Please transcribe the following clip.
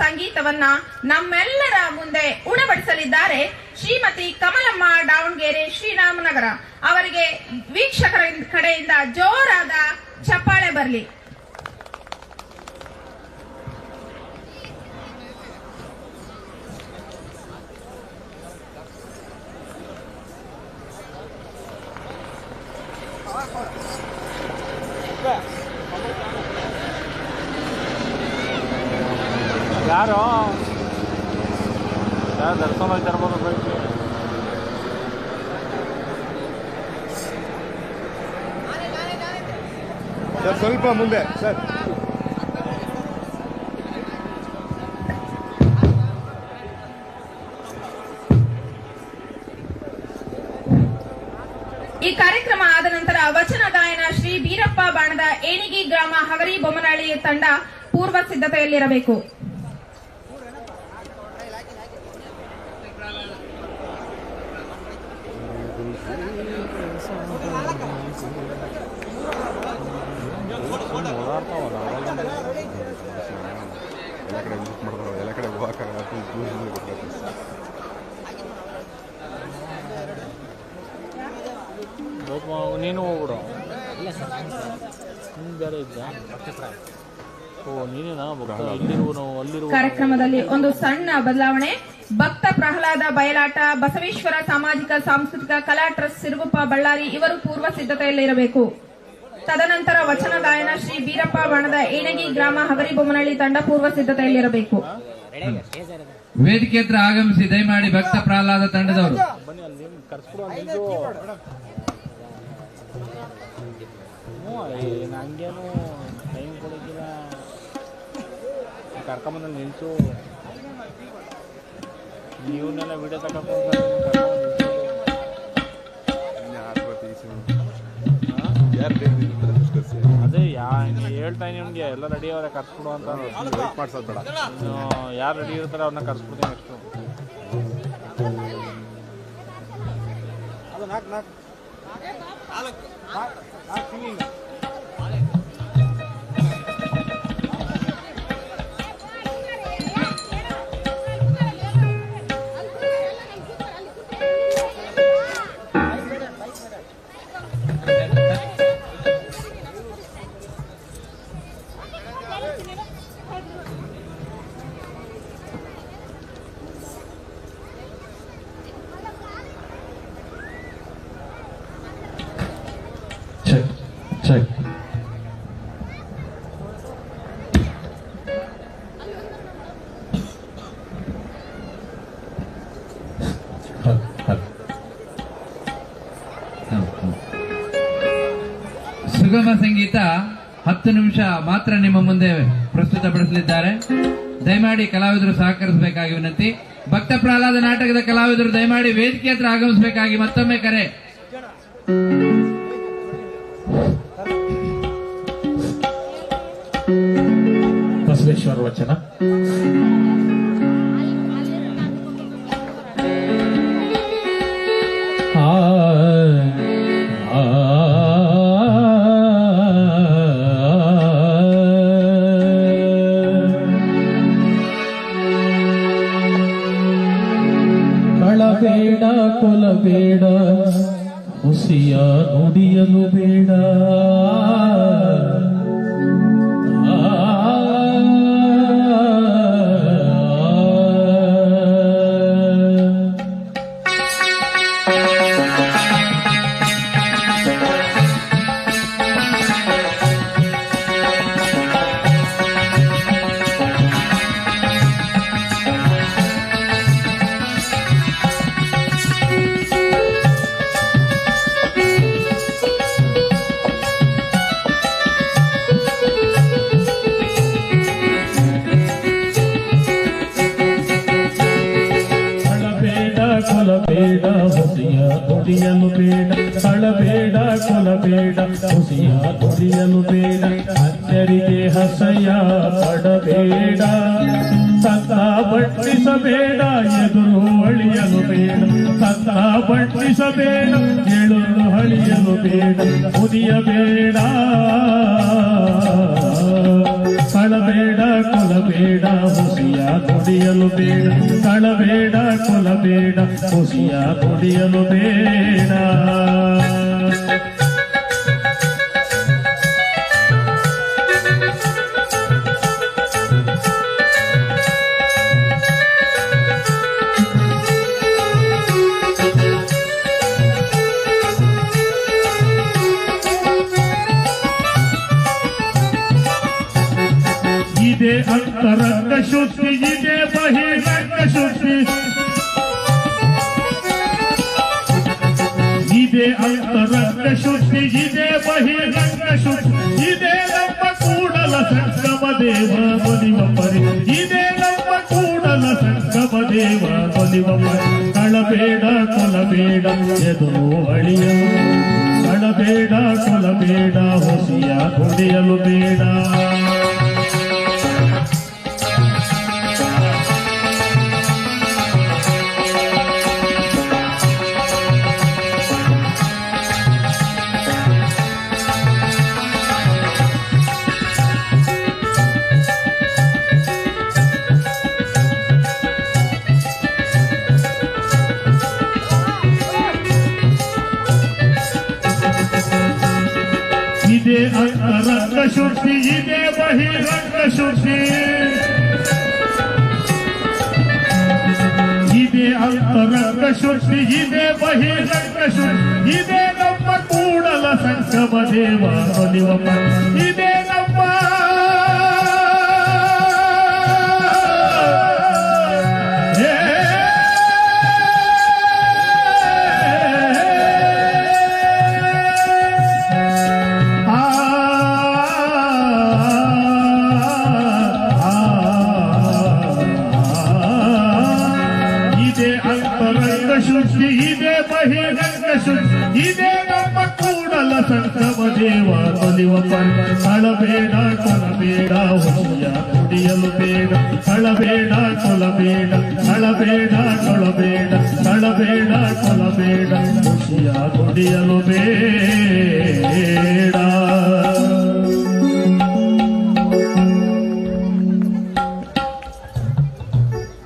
ಸಂಗೀತವನ್ನ ನಮ್ಮೆಲ್ಲರ ಮುಂದೆ ಉಣಬಡಿಸಲಿದ್ದಾರೆ ಶ್ರೀಮತಿ ಕಮಲಮ್ಮ ದಾವಣಗೆರೆ ಶ್ರೀರಾಮನಗರ. ಅವರಿಗೆ ವೀಕ್ಷಕರ ಕಡೆಯಿಂದ ಜೋರಾದ ಚಪ್ಪಾಳೆ ಬರಲಿ. ಯಾರು ಯಾರು ದರ್ಶನ ತರ್ಬೋದು ಬೈಕ್ ಸರ್ ಸ್ವಲ್ಪ ಮುಂದೆ ಸರ್ ಈ ಕಾರ್ಯಕ್ರಮ ಆದ ನಂತರ ವಚನ ಗಾಯನ ಶ್ರೀ ಬೀರಪ್ಪ ಬಾಣದ ಏಣಿಗಿ ಗ್ರಾಮ ಹಗರಿ ಬೊಮ್ಮನಹಳ್ಳಿ ತಂಡ ಪೂರ್ವ ಸಿದ್ಧತೆಯಲ್ಲಿರಬೇಕು. ನೀನು ಹೋಗ್ಬಿಡು. ನೀನು ಬೇರೆ ಇದ್ದ ಓ ನೀನೇನಾ ಭಕ್ತ? ಇಲ್ಲಿರುವನು ಅಲ್ಲಿರುವ ಕಾರ್ಯಕ್ರಮದಲ್ಲಿ ಒಂದು ಸಣ್ಣ ಬದಲಾವಣೆ. ಭಕ್ತ ಪ್ರಹ್ಲಾದ ಬಯಲಾಟ ಬಸವೇಶ್ವರ ಸಾಮಾಜಿಕ ಸಾಂಸ್ಕೃತಿಕ ಕಲಾ ಟ್ರಸ್ಟ್ ಸಿರುಗುಪ್ಪ ಬಳ್ಳಾರಿ ಇವರು ಪೂರ್ವ ಸಿದ್ಧತೆಯಲ್ಲಿರಬೇಕು ತದನಂತರ ವಚನ ಗಾಯನ ಶ್ರೀ ಬೀರಪ್ಪ ಬಣದ ಏಣಗಿ ಗ್ರಾಮ ಹಗರಿ ಬೊಮ್ಮನಹಳ್ಳಿ ತಂಡ ಪೂರ್ವ ಸಿದ್ಧತೆಯಲ್ಲಿರಬೇಕು ವೇದಿಕೆ ಹತ್ರ ಆಗಮಿಸಿ ದಯಮಾಡಿ ಭಕ್ತ ಪ್ರಹ್ಲಾದ ತಂಡದವರು. ಹ್ಞೂ ಏ, ನಂಗೇನು ಟೈಮ್ ಕೊಡೋಕ್ಕಿಲ್ಲ ಕರ್ಕೊಂಬಂದ ನಿಲ್ಸು ನೀವನ್ನೆಲ್ಲ ವಿಡಿಯೋ ತಗೊಂಡು ಅದೇ ಯಾ ಹೇಳ್ತಾ ನಿಮ್ಗೆ ಎಲ್ಲ ರೆಡಿ ಅವರೇ ಕರ್ಸ್ಬಿಡು ಅಂತ. ವೇಟ್ ಮಾಡ್ಸೋದು ಬೇಡ. ಯಾರು ರೆಡಿ ಇರ್ತಾರೆ ಅವ್ರನ್ನ ಕರ್ಸ್ಬಿಡ್ತೀನಿ next Alec. Alec. Alec. Check check ಸುಗಮ ಸಂಗೀತ ಹತ್ತು ನಿಮಿಷ ಮಾತ್ರ ನಿಮ್ಮ ಮುಂದೆ ಪ್ರಸ್ತುತಪಡಿಸಲಿದ್ದಾರೆ. ದಯಮಾಡಿ ಕಲಾವಿದರು ಸಹಕರಿಸಬೇಕಾಗಿ ವಿನಂತಿ. ಭಕ್ತ ಪ್ರಹ್ಲಾದ ನಾಟಕದ ಕಲಾವಿದರು ದಯಮಾಡಿ ವೇದಿಕೆ ಹತ್ರ ಆಗಮಿಸಬೇಕಾಗಿ ಮತ್ತೊಮ್ಮೆ ಕರೆ. ಬಸವೇಶ್ವರ ವಚನ ಆ, ಆ, ಕಳಬೇಡ ಕೊಲಬೇಡ ಹುಸಿಯ ನುಡಿಯಲು ಬೇಡ ಅಳಬೇಡ ಕೊಲಬೇಡ ಹುಸಿಯ ಕುಡಿಯಲು ಬೇಡ, ಅಚ್ಚರಿಗೆ ಹಸಯ ಪಡಬೇಡ. ಸತ ಬಟ್ಟಿಸಬೇಡ ಎದುರು ಅಳಿಯಲು ಬೇಡ. ಸತ ಬಟ್ಟಿಸಬೇಡ ಎಳುರು ಅಳಿಯಲು ಬೇಡ. ಕುದಿಯಬೇಡ ಕಳಬೇಡ, ಕೊಲಬೇಡ, ಹುಸಿಯ ಕುಡಿಯಲು ಬೇಡ. ಕಳಬೇಡ, ಕೊಲಬೇಡ, ಹುಸಿಯ ಕುಡಿಯಲು ಬೇಡ. ಇದೆ ಅಂತರಂಗ ಶುದ್ಧಿ ಇದೆ ಬಹಿರಂಗ ಶುದ್ಧಿ ಇದೆ ಅಂತರಂಗ ಶುದ್ಧಿ ಇದೆ ಬಹಿರಂಗ ಶುದ್ಧಿ ಇದೆ ನಮ್ಮ ಕೂಡಲ ಸಂಗಮ ದೇವ ಬಲಿವ ಪರಿ ಇದೆ ನಮ್ಮ ಕೂಡಲ ಸಂಗಮ ದೇವ ಬಲಿವ ಪರಿ ಕಳಬೇಡ ಕೊಲಬೇಡ ಎದುರು ಅಳಿಯಲು ಕಳಬೇಡ ಕೊಲಬೇಡ ಹೊಸಿಯ ಕುಡಿಯಲು ಬೇಡ ಇದೆ ಅಂತರಂಗ ಶುದ್ಧಿ ಇದೆ ಬಹಿರಂಗ ಶುದ್ಧಿ ಇದೆ ಅಂತರಂಗ ಶುದ್ಧಿ ಇದೆ ಬಹಿರಂಗ ಶುದ್ಧಿ ಇದೆ ನಮ್ಮ ಕೂಡಲ ಸಂಗಮ ದೇವ ಬಲಿವ ಪರಿ. ಇದೆ ಅಂತರಂಗ ಶುದ್ಧಿ ಇದೆ ಬಹಿರಂಗ ಶುದ್ಧಿ ಇದೆ ನಮ್ಮ ಕೂಡಲ ಸಂಗಮ ದೇವ ಬಲಿವ ಪರಿ ಕಳಬೇಡ ಕೊಲಬೇಡ ಹೊಸಿಯ ಕುಡಿಯಲು ಬೇಡ. ಕಳಬೇಡ ಕೊಲಬೇಡ ಕಳಬೇಡ. ಕೊಳಬೇಡ ಕಳಬೇಡ ಕೊಲಬೇಡ ಹೊಸಿಯ ಕುಡಿಯಲು ಬೇಡ.